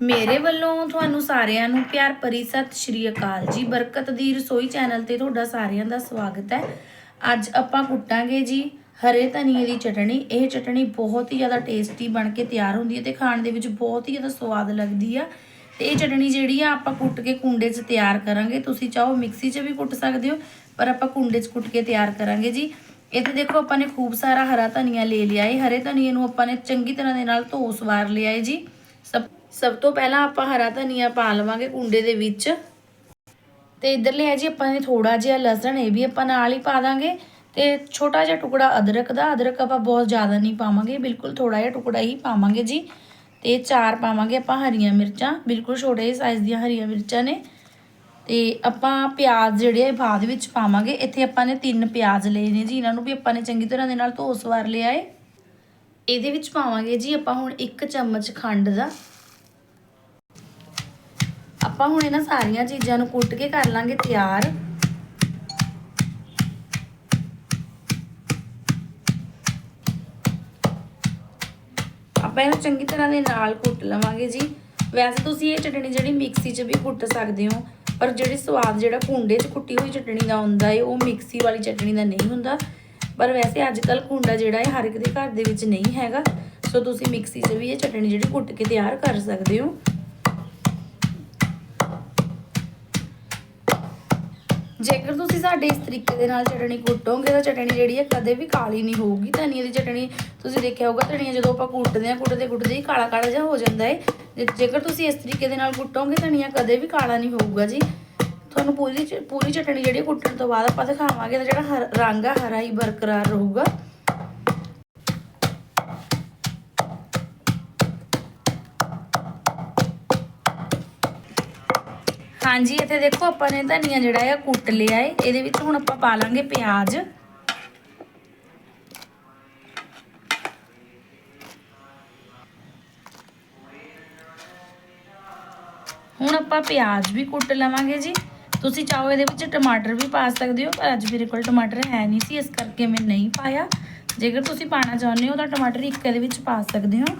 ਮੇਰੇ ਵੱਲੋਂ ਤੁਹਾਨੂੰ ਸਾਰਿਆਂ ਨੂੰ ਪਿਆਰ ਭਰੀ ਸਤਿ ਸ਼੍ਰੀ ਅਕਾਲ ਜੀ। ਬਰਕਤ ਦੀ ਰਸੋਈ ਚੈਨਲ ਤੇ ਤੁਹਾਡਾ ਸਾਰਿਆਂ ਦਾ ਸਵਾਗਤ ਹੈ। ਅੱਜ ਆਪਾਂ ਕੁੱਟਾਂਗੇ ਜੀ ਹਰੇ ਧਨੀਏ ਦੀ ਚਟਣੀ। ਇਹ ਚਟਣੀ ਬਹੁਤ ਹੀ ਜ਼ਿਆਦਾ ਟੇਸਟੀ ਬਣ ਕੇ ਤਿਆਰ ਹੁੰਦੀ ਹੈ ਤੇ ਖਾਣ ਦੇ ਵਿੱਚ ਬਹੁਤ ਹੀ ਜ਼ਿਆਦਾ ਸਵਾਦ ਲੱਗਦੀ ਆ। ਤੇ ਇਹ ਚਟਣੀ ਜਿਹੜੀ ਆ, ਆਪਾਂ ਕੁੱਟ ਕੇ ਕੁੰਡੇ 'ਚ ਤਿਆਰ ਕਰਾਂਗੇ। ਤੁਸੀਂ ਚਾਹੋ ਮਿਕਸੀ 'ਚ ਵੀ ਕੁੱਟ ਸਕਦੇ ਹੋ, ਪਰ ਆਪਾਂ ਕੁੰਡੇ 'ਚ ਕੁੱਟ ਕੇ ਤਿਆਰ ਕਰਾਂਗੇ ਜੀ। ਇੱਥੇ ਦੇਖੋ ਆਪਾਂ ਨੇ ਖੂਬ ਸਾਰਾ ਹਰਾ ਧਨੀਆ ਲੈ ਲਿਆ ਹੈ ਹਰੇ ਧਨੀਏ ਨੂੰ ਆਪਾਂ ਨੇ ਚੰਗੀ ਤਰ੍ਹਾਂ ਦੇ ਨਾਲ ਧੋ ਸਵਾਰ ਲਿਆ ਹੈ ਜੀ। ਸਭ ਸਭ ਤੋਂ ਪਹਿਲਾਂ ਆਪਾਂ ਹਰਾ ਧਨੀਆ ਪਾ ਲਵਾਂਗੇ ਕੁੰਡੇ ਦੇ ਵਿੱਚ। ਤੇ ਇੱਧਰ ਲਿਆ ਜੀ ਆਪਾਂ ਨੇ ਥੋੜਾ ਜਿਹਾ ਲਸਣ, ਇਹ ਵੀ ਆਪਾਂ ਨਾਲ ਹੀ ਪਾ ਦਾਂਗੇ। ਤੇ ਛੋਟਾ ਜਿਹਾ ਟੁਕੜਾ ਅਦਰਕ ਦਾ, ਅਦਰਕ ਆਪਾਂ ਬਹੁਤ ਜ਼ਿਆਦਾ ਨਹੀਂ ਪਾਵਾਂਗੇ, ਬਿਲਕੁਲ ਥੋੜਾ ਜਿਹਾ ਟੁਕੜਾ ਹੀ ਪਾਵਾਂਗੇ ਜੀ। ਤੇ ਚਾਰ ਪਾਵਾਂਗੇ ਆਪਾਂ ਹਰੀਆਂ ਮਿਰਚਾਂ, ਬਿਲਕੁਲ ਛੋਟੇ ਜਿਹੇ ਸਾਈਜ਼ ਦੀਆਂ ਹਰੀਆਂ ਮਿਰਚਾਂ ਨੇ। ਤੇ ਆਪਾਂ ਪਿਆਜ਼ ਜਿਹੜੇ ਆ ਬਾਅਦ ਵਿੱਚ ਪਾਵਾਂਗੇ। ਇੱਥੇ ਆਪਾਂ ਨੇ ਤਿੰਨ ਪਿਆਜ਼ ਲਏ ਨੇ ਜੀ, ਇਹਨਾਂ ਨੂੰ ਵੀ ਆਪਾਂ ਨੇ ਚੰਗੀ ਤਰ੍ਹਾਂ ਦੇ ਨਾਲ ਧੋ ਸਵਾਰ ਲਿਆ ਏ। ਇਹਦੇ ਵਿੱਚ ਪਾਵਾਂਗੇ ਜੀ ਆਪਾਂ ਹੁਣ ਇੱਕ ਚਮਚ ਖੰਡ ਦਾ। ਆਪਾਂ ਹੁਣ ਇਹਨਾਂ ਸਾਰੀਆਂ ਚੀਜ਼ਾਂ ਨੂੰ ਕੁੱਟ ਕੇ ਕਰ ਲਾਂਗੇ ਤਿਆਰ। ਆਪਾਂ ਇਹਨੂੰ ਚੰਗੀ ਤਰ੍ਹਾਂ ਦੇ ਨਾਲ ਕੁੱਟ ਲਵਾਂਗੇ ਜੀ। ਵੈਸੇ ਤੁਸੀਂ ਇਹ ਚਟਣੀ ਜਿਹੜੀ ਮਿਕਸੀ 'ਚ ਵੀ ਕੁੱਟ ਸਕਦੇ ਹੋ, ਪਰ ਜਿਹੜੀ ਸਵਾਦ ਜਿਹੜਾ ਕੁੰਡੇ 'ਚ ਕੁੱਟੀ ਹੋਈ ਚਟਣੀ ਦਾ ਹੁੰਦਾ ਹੈ ਉਹ ਮਿਕਸੀ ਵਾਲੀ ਚਟਣੀ ਦਾ ਨਹੀਂ ਹੁੰਦਾ। ਪਰ ਵੈਸੇ ਅੱਜ ਕੱਲ ਕੁੰਡਾ ਜਿਹੜਾ ਹੈ ਹਰ ਇੱਕ ਦੇ ਘਰ ਦੇ ਵਿੱਚ ਨਹੀਂ ਹੈਗਾ, ਸੋ ਤੁਸੀਂ ਮਿਕਸੀ 'ਚ ਵੀ ਇਹ ਚਟਣੀ ਜਿਹੜੀ ਕੁੱਟ ਕੇ ਤਿਆਰ ਕਰ ਸਕਦੇ ਹੋ। ਜੇਕਰ ਤੁਸੀਂ ਸਾਡੇ ਇਸ ਤਰੀਕੇ ਦੇ ਨਾਲ ਚਟਣੀ ਕੁੱਟੋਗੇ ਤਾਂ ਚਟਣੀ ਜਿਹੜੀ ਹੈ ਕਦੇ ਵੀ ਕਾਲੀ ਨਹੀਂ ਹੋਊਗੀ। ਧਨੀਏ ਦੀ ਚਟਣੀ ਤੁਸੀਂ ਦੇਖਿਆ ਹੋਊਗਾ ਧਨੀਆ ਜਦੋਂ ਆਪਾਂ ਕੁੱਟਦੇ ਆ ਕੁੱਟਦੇ ਕੁੱਟਦੇ ਹੀ ਕਾਲਾ ਕਾਲਾ ਜਿਹਾ ਹੋ ਜਾਂਦਾ ਹੈ। ਜੇ- ਜੇਕਰ ਤੁਸੀਂ ਇਸ ਤਰੀਕੇ ਦੇ ਨਾਲ ਕੁੱਟੋਗੇ, ਧਨੀਆ ਕਦੇ ਵੀ ਕਾਲਾ ਨਹੀਂ ਹੋਊਗਾ ਜੀ। ਤੁਹਾਨੂੰ ਪੂਰੀ ਚ- ਪੂਰੀ ਚਟਣੀ ਜਿਹੜੀ ਕੁੱਟਣ ਤੋਂ ਬਾਅਦ ਆਪਾਂ ਦਿਖਾਵਾਂਗੇ ਤਾਂ ਜਿਹੜਾ ਹਰ- ਰੰਗ ਆ, ਹਰਾ ਹੀ ਬਰਕਰਾਰ ਰਹੂਗਾ। ਹਾਂਜੀ, ਇੱਥੇ ਦੇਖੋ ਆਪਾਂ ਨੇ ਧਨੀਆ ਜਿਹੜਾ ਹੈ ਕੁੱਟ ਲਿਆ ਹੈ ਇਹਦੇ ਵਿੱਚ ਹੁਣ ਆਪਾਂ ਪਾ ਲਾਂਗੇ ਪਿਆਜ਼। ਹੁਣ ਆਪਾਂ ਪਿਆਜ਼ ਵੀ ਕੁੱਟ ਲਵਾਂਗੇ ਜੀ। ਤੁਸੀਂ ਚਾਹੋ ਇਹਦੇ ਵਿੱਚ ਟਮਾਟਰ ਵੀ ਪਾ ਸਕਦੇ ਹੋ, ਪਰ ਅੱਜ ਮੇਰੇ ਕੋਲ ਟਮਾਟਰ ਹੈ ਨਹੀਂ ਸੀ, ਇਸ ਕਰਕੇ ਮੈਂ ਨਹੀਂ ਪਾਇਆ। ਜੇਕਰ ਤੁਸੀਂ ਪਾਣਾ ਚਾਹੁੰਦੇ ਹੋ, ਤਾਂ ਟਮਾਟਰ ਇੱਕ ਇਹਦੇ ਵਿੱਚ ਪਾ ਸਕਦੇ ਹੋ।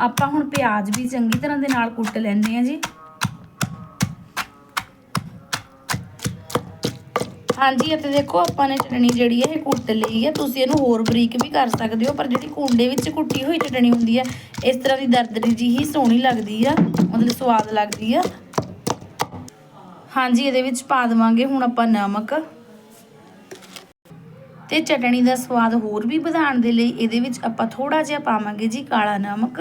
ਆਪਾਂ ਹੁਣ ਪਿਆਜ਼ ਵੀ ਚੰਗੀ ਤਰ੍ਹਾਂ ਦੇ ਨਾਲ ਕੁੱਟ ਲੈਂਦੇ ਆ ਜੀ। ਹਾਂਜੀ, ਅਤੇ ਦੇਖੋ ਆਪਾਂ ਨੇ ਚਟਣੀ ਜਿਹੜੀ ਹੈ, ਇਹ ਕੁੱਟ ਲਈ ਹੈ। ਤੁਸੀਂ ਇਹਨੂੰ ਹੋਰ ਬਰੀਕ ਵੀ ਕਰ ਸਕਦੇ ਹੋ, ਪਰ ਜਿਹੜੀ ਕੁੰਡੇ ਵਿੱਚ ਕੁੱਟੀ ਹੋਈ ਚਟਣੀ ਹੁੰਦੀ ਹੈ, ਇਸ ਤਰ੍ਹਾਂ ਦੀ ਦਰਦਰੀ ਜੀ ਹੀ ਸੋਹਣੀ ਲੱਗਦੀ ਆ, ਮਤਲਬ ਸਵਾਦ ਲੱਗਦੀ ਆ। ਹਾਂਜੀ, ਇਹਦੇ ਵਿੱਚ ਪਾ ਦੇਵਾਂਗੇ ਹੁਣ ਆਪਾਂ ਨਮਕ। ਤੇ ਚਟਣੀ ਦਾ ਸਵਾਦ ਹੋਰ ਵੀ ਵਧਾਉਣ ਦੇ ਲਈ ਇਹਦੇ ਵਿੱਚ ਆਪਾਂ ਥੋੜਾ ਜਿਹਾ ਪਾਵਾਂਗੇ ਜੀ ਕਾਲਾ ਨਮਕ।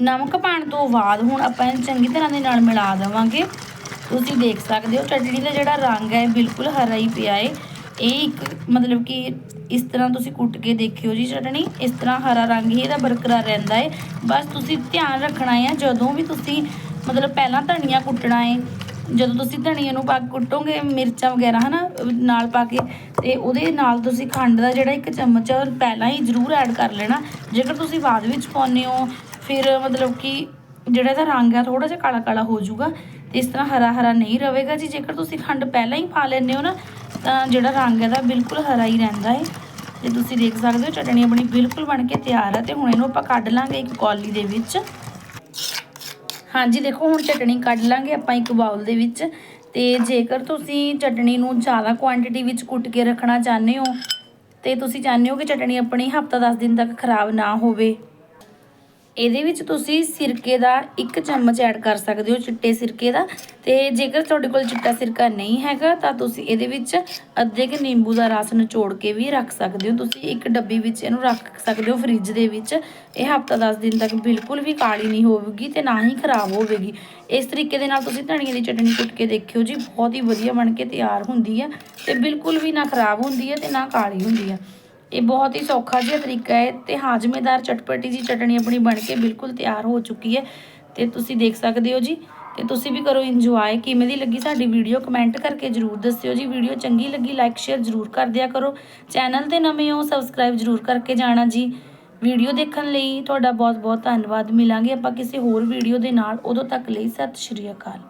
ਨਮਕ ਪਾਣ ਤੋਂ ਬਾਅਦ ਹੁਣ ਆਪਾਂ ਇਹਨੂੰ ਚੰਗੀ ਤਰ੍ਹਾਂ ਦੇ ਨਾਲ ਮਿਲਾ ਦੇਵਾਂਗੇ। ਤੁਸੀਂ ਦੇਖ ਸਕਦੇ ਹੋ ਚਟਣੀ ਦਾ ਜਿਹੜਾ ਰੰਗ ਹੈ, ਬਿਲਕੁਲ ਹਰਾ ਹੀ ਪਿਆ ਹੈ ਇਹ ਇੱਕ ਮਤਲਬ ਕਿ ਇਸ ਤਰ੍ਹਾਂ ਤੁਸੀਂ ਕੁੱਟ ਕੇ ਦੇਖਿਓ ਜੀ ਚਟਣੀ। ਇਸ ਤਰ੍ਹਾਂ ਹਰਾ ਰੰਗ ਹੀ ਇਹਦਾ ਬਰਕਰਾਰ ਰਹਿੰਦਾ ਹੈ ਬਸ ਤੁਸੀਂ ਧਿਆਨ ਰੱਖਣਾ ਹੈ ਜਦੋਂ ਵੀ ਤੁਸੀਂ ਮਤਲਬ ਪਹਿਲਾਂ ਧਨੀਆ ਕੁੱਟਣਾ ਹੈ ਜਦੋਂ ਤੁਸੀਂ ਧਨੀਏ ਨੂੰ ਪਾ ਕੁੱਟੋਗੇ, ਮਿਰਚਾਂ ਵਗੈਰਾ ਹਨਾ, ਨਾਲ ਪਾ ਕੇ, ਤੇ ਉਹਦੇ ਨਾਲ ਤੁਸੀਂ ਖੰਡ ਦਾ ਜਿਹੜਾ ਇੱਕ ਚਮਚ ਹੈ ਉਹ ਪਹਿਲਾਂ ਹੀ ਜ਼ਰੂਰ ਐਡ ਕਰ ਲੈਣਾ। ਜੇਕਰ ਤੁਸੀਂ ਬਾਅਦ ਵਿੱਚ ਪਾਉਂਦੇ ਹੋ ਫਿਰ ਮਤਲਬ ਕਿ ਜਿਹੜਾ ਇਹਦਾ ਰੰਗ ਆ ਥੋੜਾ ਜਿਹਾ ਕਾਲਾ ਕਾਲਾ ਹੋ ਜਾਊਗਾ, ਤੇ ਇਸ ਤਰ੍ਹਾਂ ਹਰਾ ਹਰਾ ਨਹੀਂ ਰਹੇਗਾ ਜੀ। ਜੇਕਰ ਤੁਸੀਂ ਖੰਡ ਪਹਿਲਾਂ ਹੀ ਪਾ ਲੈਂਦੇ ਹੋ ਨਾ, ਤਾਂ ਜਿਹੜਾ ਰੰਗ ਇਹਦਾ ਬਿਲਕੁਲ ਹਰਾ ਹੀ ਰਹਿੰਦਾ ਹੈ। ਤੇ ਤੁਸੀਂ ਦੇਖ ਸਕਦੇ ਹੋ, ਚਟਣੀ ਆਪਣੀ ਬਿਲਕੁਲ ਬਣ ਕੇ ਤਿਆਰ ਹੈ ਤੇ ਹੁਣ ਇਹਨੂੰ ਆਪਾਂ ਕੱਢ ਲਾਂਗੇ ਇੱਕ ਕੌਲੀ ਦੇ ਵਿੱਚ। ਹਾਂਜੀ, ਦੇਖੋ, ਹੁਣ ਚਟਣੀ ਕੱਢ ਲਾਂਗੇ ਆਪਾਂ ਇੱਕ ਬਾਉਲ ਦੇ ਵਿੱਚ। ਤੇ ਜੇਕਰ ਤੁਸੀਂ ਚਟਣੀ ਨੂੰ ਜ਼ਿਆਦਾ ਕੁਆਂਟੀਟੀ ਵਿੱਚ ਕੁੱਟ ਕੇ ਰੱਖਣਾ ਚਾਹੁੰਦੇ ਹੋ, ਤੇ ਤੁਸੀਂ ਚਾਹੁੰਦੇ ਹੋ ਕਿ ਚਟਣੀ ਆਪਣੀ ਹਫਤਾ 10 ਦਿਨ ਤੱਕ ਖਰਾਬ ਨਾ ਹੋਵੇ ਇਹਦੇ ਵਿੱਚ ਤੁਸੀਂ ਸਿਰਕੇ ਦਾ ਇੱਕ ਚਮਚ ਐਡ ਕਰ ਸਕਦੇ ਹੋ, ਚਿੱਟੇ ਸਿਰਕੇ ਦਾ। ਤੇ ਜੇਕਰ ਤੁਹਾਡੇ ਕੋਲ ਚਿੱਟਾ ਸਿਰਕਾ ਨਹੀਂ ਹੈਗਾ, ਤਾਂ ਤੁਸੀਂ ਇਹਦੇ ਵਿੱਚ ਅੱਧੇ ਕਿ ਨਿੰਬੂ ਦਾ ਰਸ ਨਿਚੋੜ ਕੇ ਵੀ ਰੱਖ ਸਕਦੇ ਹੋ। ਤੁਸੀਂ ਇੱਕ ਡੱਬੀ ਵਿੱਚ ਇਹਨੂੰ ਰੱਖ ਸਕਦੇ ਹੋ ਫ੍ਰਿਜ ਦੇ ਵਿੱਚ। ਇਹ ਹਫਤਾ 10 ਦਿਨ ਤੱਕ ਬਿਲਕੁਲ ਵੀ ਕਾਲੀ ਨਹੀਂ ਹੋਵੇਗੀ ਤੇ ਨਾ ਹੀ ਖਰਾਬ ਹੋਵੇਗੀ। ਇਸ ਤਰੀਕੇ ਦੇ ਨਾਲ ਤੁਸੀਂ ਧਨੀਏ ਦੀ ਚਟਨੀ ਕੁੱਟ ਕੇ ਦੇਖਿਓ ਜੀ, ਬਹੁਤ ਹੀ ਵਧੀਆ ਬਣ ਕੇ ਤਿਆਰ ਹੁੰਦੀ ਹੈ ਤੇ ਬਿਲਕੁਲ ਵੀ ਨਾ ਖਰਾਬ ਹੁੰਦੀ ਹੈ ਤੇ ਨਾ ਕਾਲੀ ਹੁੰਦੀ ਹੈ ਇਹ ਬਹੁਤ ਹੀ ਸੌਖਾ ਜਿਹਾ ਤਰੀਕਾ ਹੈ ਤੇ ਹਾਜ਼ਮੇਦਾਰ ਚਟਪਟੀ ਜੀ ਚਟਣੀ ਆਪਣੀ ਬਣ ਕੇ ਬਿਲਕੁਲ ਤਿਆਰ ਹੋ ਚੁੱਕੀ ਹੈ ਤੇ ਤੁਸੀਂ ਦੇਖ ਸਕਦੇ ਹੋ ਜੀ ਤੇ ਤੁਸੀਂ ਵੀ ਕਰੋ ਇੰਜੋਏ ਕਿਵੇਂ ਦੀ ਲੱਗੀ ਸਾਡੀ ਵੀਡੀਓ ਕਮੈਂਟ ਕਰਕੇ ਜਰੂਰ ਦੱਸਿਓ ਜੀ। ਵੀਡੀਓ ਚੰਗੀ ਲੱਗੀ ਲਾਈਕ ਸ਼ੇਅਰ ਜਰੂਰ ਕਰ ਦਿਆ ਕਰੋ। ਚੈਨਲ ਤੇ ਨਵੇਂ ਹੋ ਸਬਸਕ੍ਰਾਈਬ ਜਰੂਰ ਕਰਕੇ ਜਾਣਾ ਜੀ। ਵੀਡੀਓ ਦੇਖਣ ਲਈ ਤੁਹਾਡਾ ਬਹੁਤ ਬਹੁਤ ਧੰਨਵਾਦ। ਮਿਲਾਂਗੇ ਆਪਾਂ ਕਿਸੇ ਹੋਰ ਵੀਡੀਓ ਦੇ ਨਾਲ। ਉਦੋਂ ਤੱਕ ਲਈ ਸਤਿ ਸ਼੍ਰੀ ਅਕਾਲ।